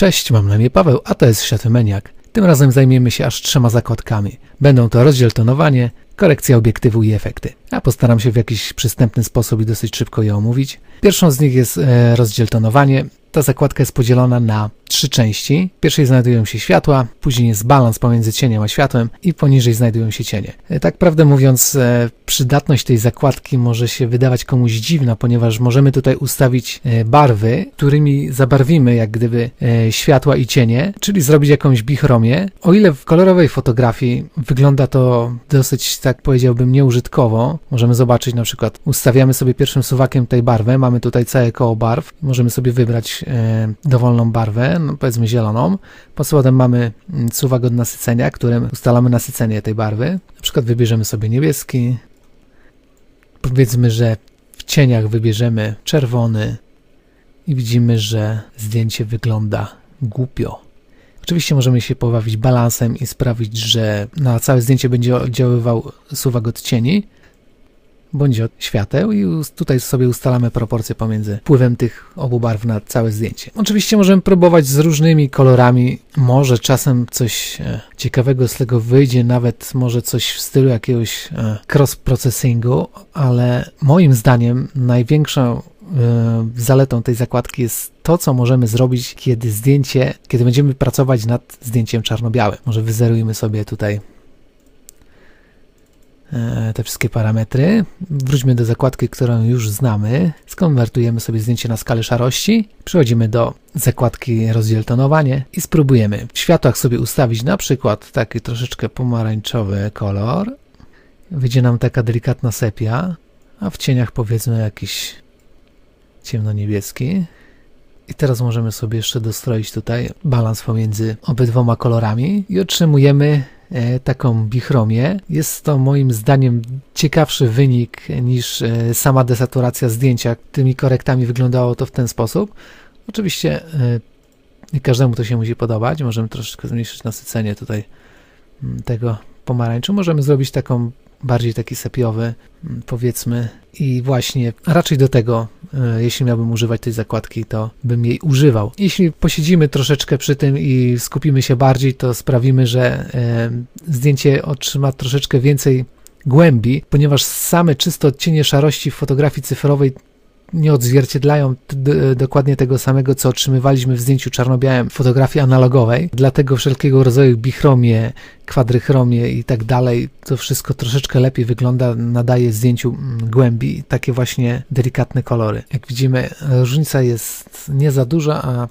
Cześć, mam na imię Paweł, a to jest Światłomaniak. Tym razem zajmiemy się aż trzema zakładkami. Będą to rozdziel tonowanie, korekcja obiektywu i efekty. Ja postaram się w jakiś przystępny sposób i dosyć szybko je omówić. Pierwszą z nich jest e, rozdziel tonowanie. Ta zakładka jest podzielona na trzy części. W pierwszej znajdują się światła, później jest balans pomiędzy cieniem a światłem i poniżej znajdują się cienie. E, tak prawdę mówiąc, e, przydatność tej zakładki może się wydawać komuś dziwna, ponieważ możemy tutaj ustawić e, barwy, którymi zabarwimy jak gdyby światła i cienie, czyli zrobić jakąś bichromię. O ile w kolorowej fotografii wygląda to dosyć, tak powiedziałbym, nieużytkowo, możemy zobaczyć na przykład, ustawiamy sobie pierwszym suwakiem tej barwę, mamy tutaj całe koło barw, możemy sobie wybrać dowolną barwę, no powiedzmy zieloną. Spodem mamy mm, suwak od nasycenia, którym ustalamy nasycenie tej barwy. Na przykład wybierzemy sobie niebieski. Powiedzmy, że w cieniach wybierzemy czerwony i widzimy, że zdjęcie wygląda głupio. Oczywiście możemy się pobawić balansem i sprawić, że na całe zdjęcie będzie oddziaływał suwak od cieni, bądź od świateł i tutaj sobie ustalamy proporcje pomiędzy wpływem tych obu barw na całe zdjęcie. Oczywiście możemy próbować z różnymi kolorami, może czasem coś e, ciekawego z tego wyjdzie, nawet może coś w stylu jakiegoś e, cross-processingu, ale moim zdaniem największą e, zaletą tej zakładki jest to, co możemy zrobić, kiedy zdjęcie, kiedy będziemy pracować nad zdjęciem czarno-białym. Może wyzerujmy sobie tutaj te wszystkie parametry. Wróćmy do zakładki, którą już znamy. Skonwertujemy sobie zdjęcie na skalę szarości. Przechodzimy do zakładki rozdziel tonowanie i spróbujemy w światłach sobie ustawić na przykład taki troszeczkę pomarańczowy kolor. Wyjdzie nam taka delikatna sepia, a w cieniach powiedzmy jakiś ciemno-niebieski. I teraz możemy sobie jeszcze dostroić tutaj balans pomiędzy obydwoma kolorami i otrzymujemy E, taką bichromię. Jest to moim zdaniem ciekawszy wynik niż e, sama desaturacja zdjęcia. Tymi korektami wyglądało to w ten sposób. Oczywiście e, nie każdemu to się musi podobać. Możemy troszeczkę zmniejszyć nasycenie tutaj mm, tego pomarańczu. Możemy zrobić taką bardziej taki sepiowy, mm, powiedzmy. I właśnie raczej do tego, e, jeśli miałbym używać tej zakładki, to bym jej używał. Jeśli posiedzimy troszeczkę przy tym i skupimy się bardziej, to sprawimy, że e, zdjęcie otrzyma troszeczkę więcej głębi, ponieważ same czysto odcienie szarości w fotografii cyfrowej nie odzwierciedlają dokładnie tego samego, co otrzymywaliśmy w zdjęciu czarno-białym fotografii analogowej. Dlatego wszelkiego rodzaju bichromie, kwadrychromie i tak dalej, to wszystko troszeczkę lepiej wygląda, nadaje zdjęciu mm, głębi, takie właśnie delikatne kolory. Jak widzimy, różnica jest nie za duża, a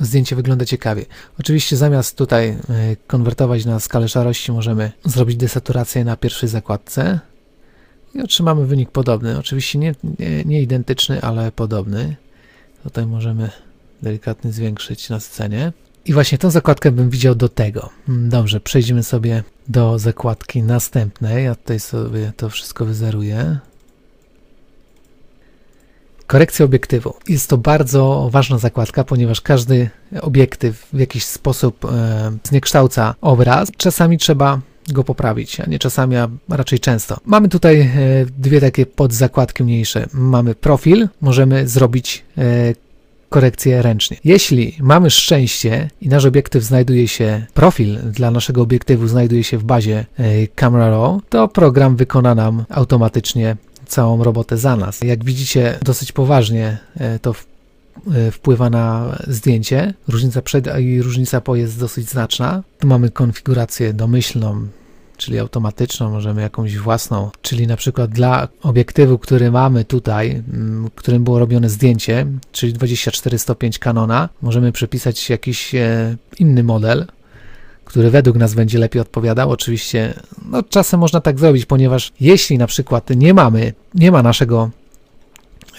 zdjęcie wygląda ciekawie. Oczywiście zamiast tutaj e, konwertować na skalę szarości, możemy zrobić desaturację na pierwszej zakładce, i otrzymamy wynik podobny. Oczywiście nie, nie, nie identyczny, ale podobny. Tutaj możemy delikatnie zwiększyć na scenie. I właśnie tą zakładkę bym widział do tego. Mm, dobrze, przejdziemy sobie do zakładki następnej. Ja tutaj sobie to wszystko wyzeruję. Korekcja obiektywu. Jest to bardzo ważna zakładka, ponieważ każdy obiektyw w jakiś sposób e, zniekształca obraz. Czasami trzeba go poprawić, a nie czasami, a raczej często. Mamy tutaj e, dwie takie podzakładki mniejsze. Mamy profil, możemy zrobić e, korekcję ręcznie. Jeśli mamy szczęście i nasz obiektyw znajduje się, profil dla naszego obiektywu znajduje się w bazie e, Camera Raw, to program wykona nam automatycznie całą robotę za nas. Jak widzicie, dosyć poważnie to wpływa na zdjęcie. Różnica przed i różnica po jest dosyć znaczna. Tu mamy konfigurację domyślną, czyli automatyczną, możemy jakąś własną, czyli na przykład dla obiektywu, który mamy tutaj, mm, którym było robione zdjęcie, czyli 24-105 Canona, możemy przepisać jakiś e, inny model, który według nas będzie lepiej odpowiadał. Oczywiście, no czasem można tak zrobić, ponieważ jeśli na przykład nie mamy, nie ma naszego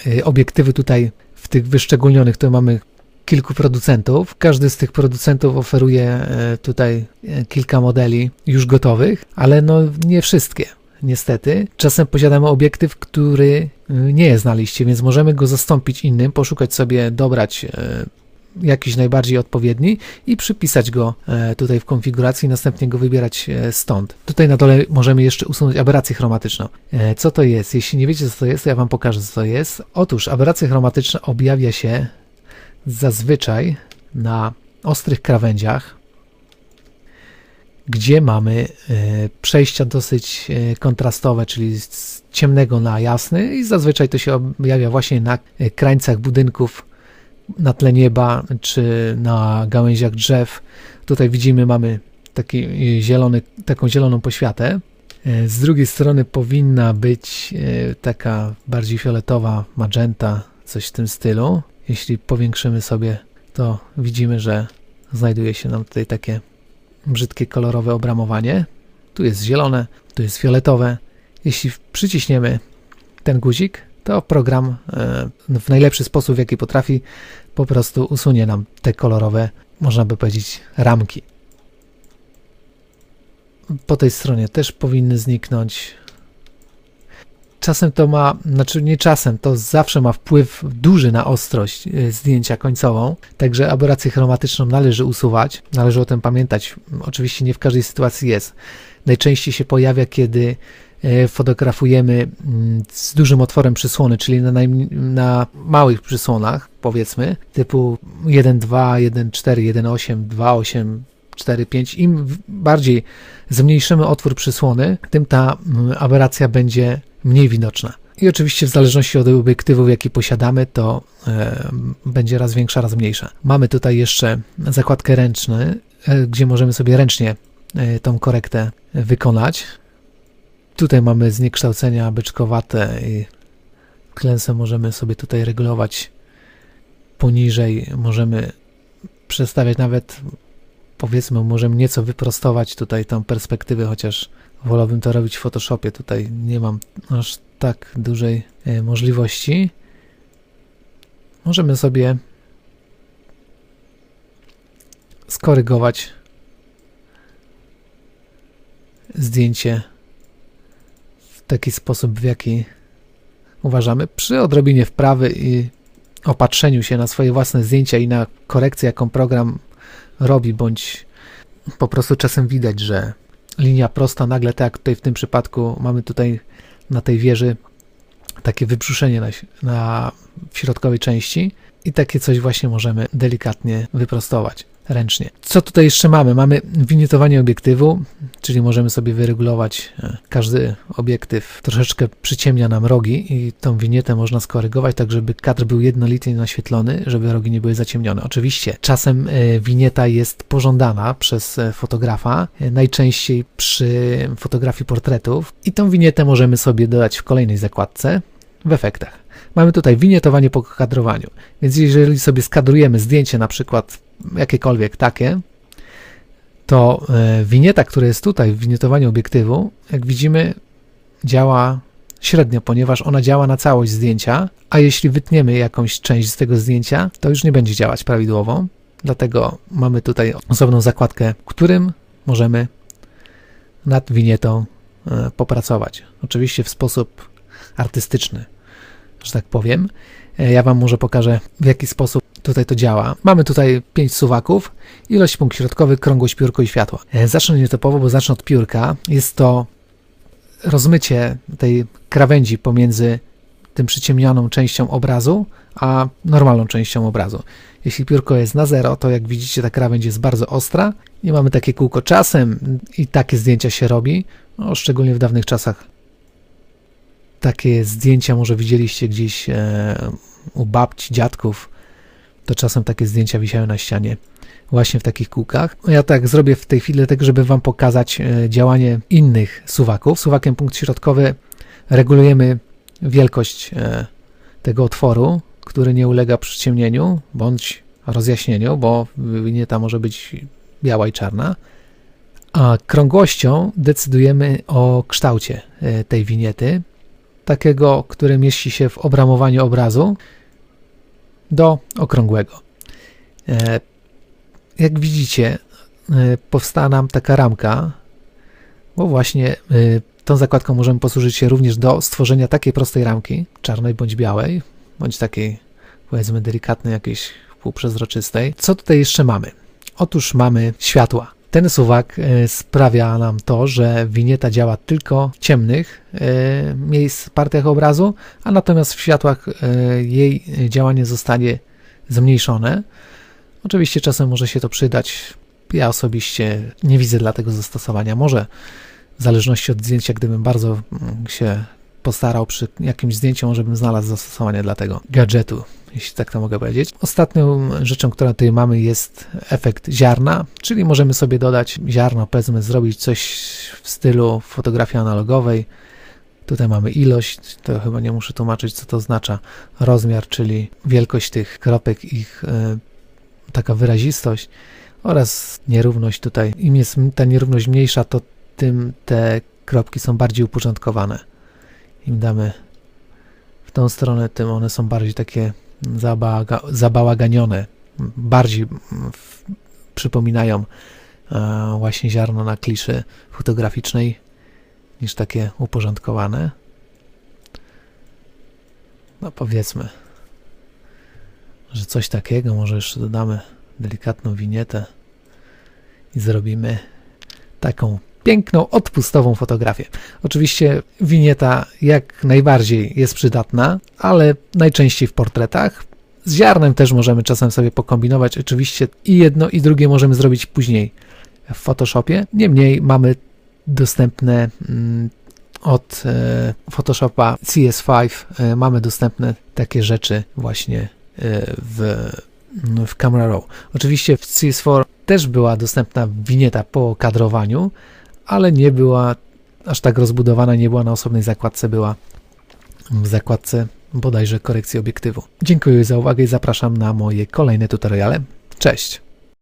e, obiektywu tutaj w tych wyszczególnionych, to mamy kilku producentów. Każdy z tych producentów oferuje e, tutaj e, kilka modeli już gotowych, ale no nie wszystkie. Niestety, czasem posiadamy obiektyw, który e, nie jest na liście, więc możemy go zastąpić innym, poszukać sobie, dobrać jakiś najbardziej odpowiedni i przypisać go tutaj w konfiguracji, następnie go wybierać stąd. Tutaj na dole możemy jeszcze usunąć aberrację chromatyczną. Co to jest? Jeśli nie wiecie, co to jest, to ja Wam pokażę, co to jest. Otóż aberracja chromatyczna objawia się zazwyczaj na ostrych krawędziach, gdzie mamy e, przejścia dosyć e, kontrastowe, czyli z ciemnego na jasny i zazwyczaj to się objawia właśnie na e, krańcach budynków, na tle nieba czy na gałęziach drzew. Tutaj widzimy, mamy taki zielony, taką zieloną poświatę. Z drugiej strony powinna być taka bardziej fioletowa, magenta, coś w tym stylu. Jeśli powiększymy sobie, to widzimy, że znajduje się nam tutaj takie brzydkie kolorowe obramowanie. Tu jest zielone, tu jest fioletowe. Jeśli przyciśniemy ten guzik, to program e, w najlepszy sposób, w jaki potrafi, po prostu usunie nam te kolorowe, można by powiedzieć, ramki. Po tej stronie też powinny zniknąć czasem to ma, znaczy nie czasem, to zawsze ma wpływ duży na ostrość e, zdjęcia końcową, także aberrację chromatyczną należy usuwać, należy o tym pamiętać. Oczywiście nie w każdej sytuacji jest. Najczęściej się pojawia, kiedy fotografujemy mm, z dużym otworem przysłony, czyli na, na małych przysłonach, powiedzmy, typu 1.2, 1.4, 1.8, 2.8, 4, 5. Im bardziej zmniejszymy otwór przysłony, tym ta mm, aberracja będzie mniej widoczna. I oczywiście w zależności od obiektywu, jaki posiadamy, to e, będzie raz większa, raz mniejsza. Mamy tutaj jeszcze zakładkę ręczny, e, gdzie możemy sobie ręcznie e, tą korektę wykonać. Tutaj mamy zniekształcenia byczkowate i klęsę możemy sobie tutaj regulować poniżej. Możemy przestawiać nawet, powiedzmy, możemy nieco wyprostować tutaj tą perspektywę, chociaż Wolałbym to robić w Photoshopie. Tutaj nie mam aż tak dużej e, możliwości. Możemy sobie skorygować zdjęcie taki sposób, w jaki uważamy. Przy odrobinie wprawy i opatrzeniu się na swoje własne zdjęcia i na korekcję, jaką program robi, bądź po prostu czasem widać, że linia prosta, nagle tak jak tutaj w tym przypadku mamy tutaj na tej wieży takie wybrzuszenie na, na środkowej części i takie coś właśnie możemy delikatnie wyprostować ręcznie. Co tutaj jeszcze mamy? Mamy winietowanie obiektywu, czyli możemy sobie wyregulować e, każdy obiektyw troszeczkę przyciemnia nam rogi i tą winietę można skorygować tak, żeby kadr był jednolicie naświetlony, żeby rogi nie były zaciemnione. Oczywiście czasem e, winieta jest pożądana przez e, fotografa, najczęściej przy fotografii portretów i tą winietę możemy sobie dodać w kolejnej zakładce w efektach. Mamy tutaj winietowanie po kadrowaniu, więc jeżeli sobie skadrujemy zdjęcie na przykład jakiekolwiek takie, to e, winieta, która jest tutaj w winietowaniu obiektywu, jak widzimy, działa średnio, ponieważ ona działa na całość zdjęcia, a jeśli wytniemy jakąś część z tego zdjęcia, to już nie będzie działać prawidłowo. Dlatego mamy tutaj osobną zakładkę, w którym możemy nad winietą e, popracować. Oczywiście w sposób artystyczny, że tak powiem. E, ja Wam może pokażę, w jaki sposób tutaj to działa. Mamy tutaj pięć suwaków, ilość punkt środkowy, krągłość, piórko i światło. E, zacznę nietypowo, bo zacznę od piórka. Jest to rozmycie tej krawędzi pomiędzy tym przyciemnioną częścią obrazu, a normalną częścią obrazu. Jeśli piórko jest na zero, to jak widzicie ta krawędź jest bardzo ostra i mamy takie kółko. Czasem i takie zdjęcia się robi, no, szczególnie w dawnych czasach. Takie zdjęcia może widzieliście gdzieś e, u babci, dziadków, to czasem takie zdjęcia wisiały na ścianie właśnie w takich kółkach. Ja tak zrobię w tej chwili, tak żeby Wam pokazać e, działanie innych suwaków. Suwakiem punkt środkowy regulujemy wielkość e, tego otworu, który nie ulega przyciemnieniu bądź rozjaśnieniu, bo winieta może być biała i czarna. A krągłością decydujemy o kształcie e, tej winiety, takiego, które mieści się w obramowaniu obrazu do okrągłego. E, jak widzicie, e, powstała nam taka ramka, bo właśnie e, tą zakładką możemy posłużyć się również do stworzenia takiej prostej ramki, czarnej bądź białej, bądź takiej powiedzmy delikatnej, jakiejś półprzezroczystej. Co tutaj jeszcze mamy? Otóż mamy światła. Ten suwak sprawia nam to, że winieta działa tylko w ciemnych miejsc, partiach obrazu, a natomiast w światłach jej działanie zostanie zmniejszone. Oczywiście czasem może się to przydać. Ja osobiście nie widzę dla tego zastosowania. Może w zależności od zdjęcia, gdybym bardzo mm, się postarał przy jakimś zdjęciu, może bym znalazł zastosowanie dla tego gadżetu, jeśli tak to mogę powiedzieć. Ostatnią rzeczą, którą tutaj mamy jest efekt ziarna, czyli możemy sobie dodać ziarno, powiedzmy zrobić coś w stylu fotografii analogowej. Tutaj mamy ilość, to chyba nie muszę tłumaczyć, co to oznacza. Rozmiar, czyli wielkość tych kropek, ich e, taka wyrazistość oraz nierówność tutaj. Im jest ta nierówność mniejsza, to tym te kropki są bardziej uporządkowane. Im damy w tą stronę, tym one są bardziej takie zabaga, zabałaganione, bardziej w, przypominają e, właśnie ziarno na kliszy fotograficznej niż takie uporządkowane. No powiedzmy, że coś takiego, może jeszcze dodamy delikatną winietę i zrobimy taką piękną, odpustową fotografię. Oczywiście winieta jak najbardziej jest przydatna, ale najczęściej w portretach. Z ziarnem też możemy czasem sobie pokombinować. Oczywiście i jedno, i drugie możemy zrobić później w Photoshopie. Niemniej mamy dostępne mm, od e, Photoshopa CS5 e, mamy dostępne takie rzeczy właśnie e, w, w Camera Raw. Oczywiście w CS4 też była dostępna winieta po kadrowaniu, ale nie była aż tak rozbudowana, nie była na osobnej zakładce, była w zakładce bodajże korekcji obiektywu. Dziękuję za uwagę i zapraszam na moje kolejne tutoriale. Cześć!